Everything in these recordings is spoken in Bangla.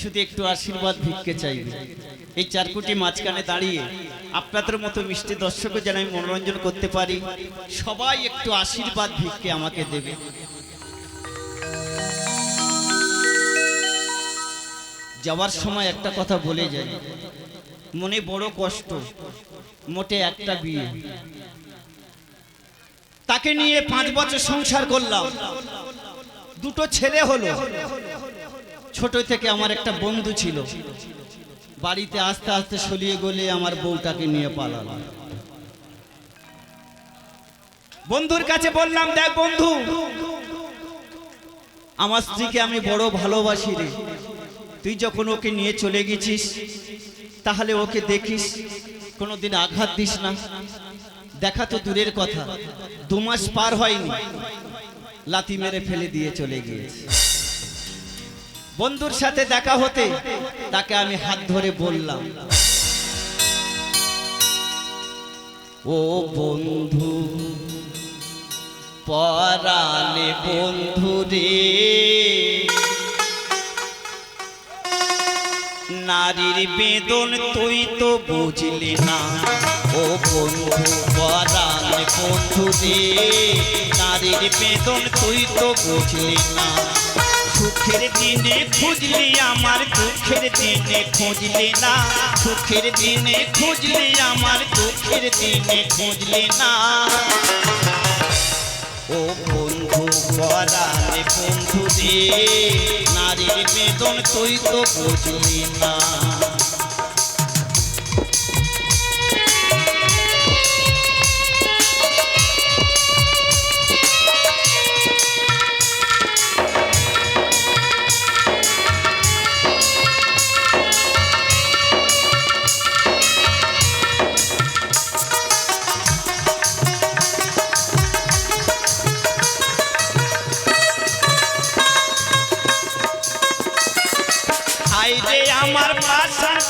শুধু একটু আশীর্বাদ ভিক্ষে চাইবে। এই চার কোটি মাঝখানে দাঁড়িয়ে আপনাদের মতো মিষ্টি দর্শকও যেন আমি মনোরঞ্জন করতে পারি, সবাই একটু আশীর্বাদ ভিক্ষে আমাকে দেবে। যাওয়ার সময় একটা কথা বলে যাই, মনে বড় কষ্ট, মোটে একটা বিয়ে। তাকে নিয়ে পাঁচ বছর সংসার করলাম, দুটো ছেলে হলো ছোট থেকে আমার একটা বন্ধু ছিল। বাড়িতে আস্তে আস্তে সলিয়ে গলে আমার বউটাকে নিয়ে পালালাম বন্ধুর কাছে বললাম, দেখ বন্ধু, আমার স্ত্রীকে আমি বড় ভালোবাসি রে। তুই যখন ওকে নিয়ে চলে গেছিস, তাহলে ওকে দেখিস, কোনোদিন আঘাত দিস না। দেখা তো দূরের কথা, দু মাস পার হয়নি। লাথি মেরে ফেলে দিয়ে চলে গিয়েছে। বন্ধুর সাথে দেখা হতে তাকে আমি হাত ধরে বললাম, ও বন্ধু পরালে বন্ধু রে, নারীর বেদন তুই তো বুঝলি না। ও বন্ধু পরালে বন্ধু রে, নারীর বেদন তুই তো বুঝলি না। সুখের দিনে খুঁজলি আমার, দুঃখের দিনে খুঁজলি না। সুখের দিনে খুঁজলি আমার, দুঃখের দিনে খুঁজলি না। ও বন্ধু পরালে বন্ধু রে, নারীর বেদন তুই তো বুঝলি না।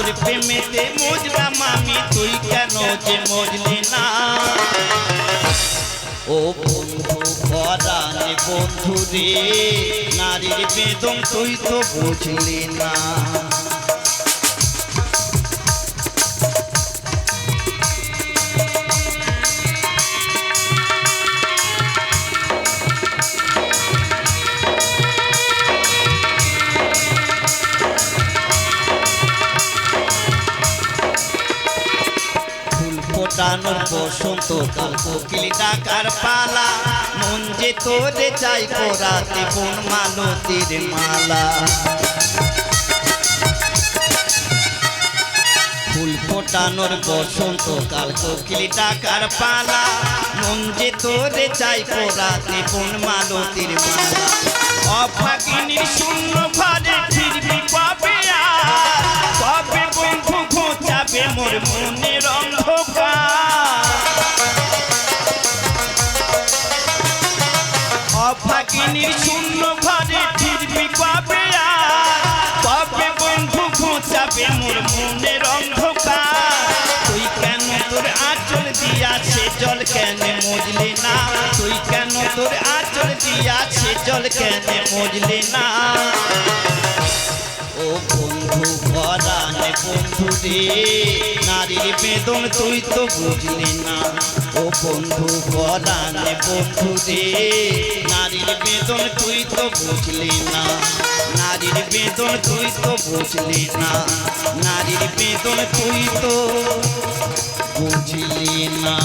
তোর প্রেমেতে মজলাম আমি তুই কেন যে মজলি না? ও বন্ধু পরাণে বন্ধু রে, নারীর বেদম তুই তো বুঝলি না। ফোটানোর বসন্ত কাল কোকিল পালা। মন যে তোরে চাই করাতে কোন মালতির মালা। ফুল ফোটানোর বসন্ত কাল কোকিল ডাকার পালা। মন যে তোরে চাই করাতে কোন মালতির মালা। অভাগিনীর শূন্য ঘরে ফিরবি কবে আর। কবে বন্ধু ঘোচাবে মোর মনের অন্ধকার। অন্ধকার? তুই কেন তোর আঁচল দিয়াছে জল কেন মজলি না? তুই কেন তোর আঁচল দিয়াছে জল কেন মজলি না? বন্ধু রে নারীর বেদন তুই তো বুঝলি না। ও বন্ধু পরাণে বন্ধু রে নারীর বেদন তুই তো বুঝলি না। নারীর বেদন তুই তো বুঝলি না। নারীর বেদন তুই তো বুঝলি না।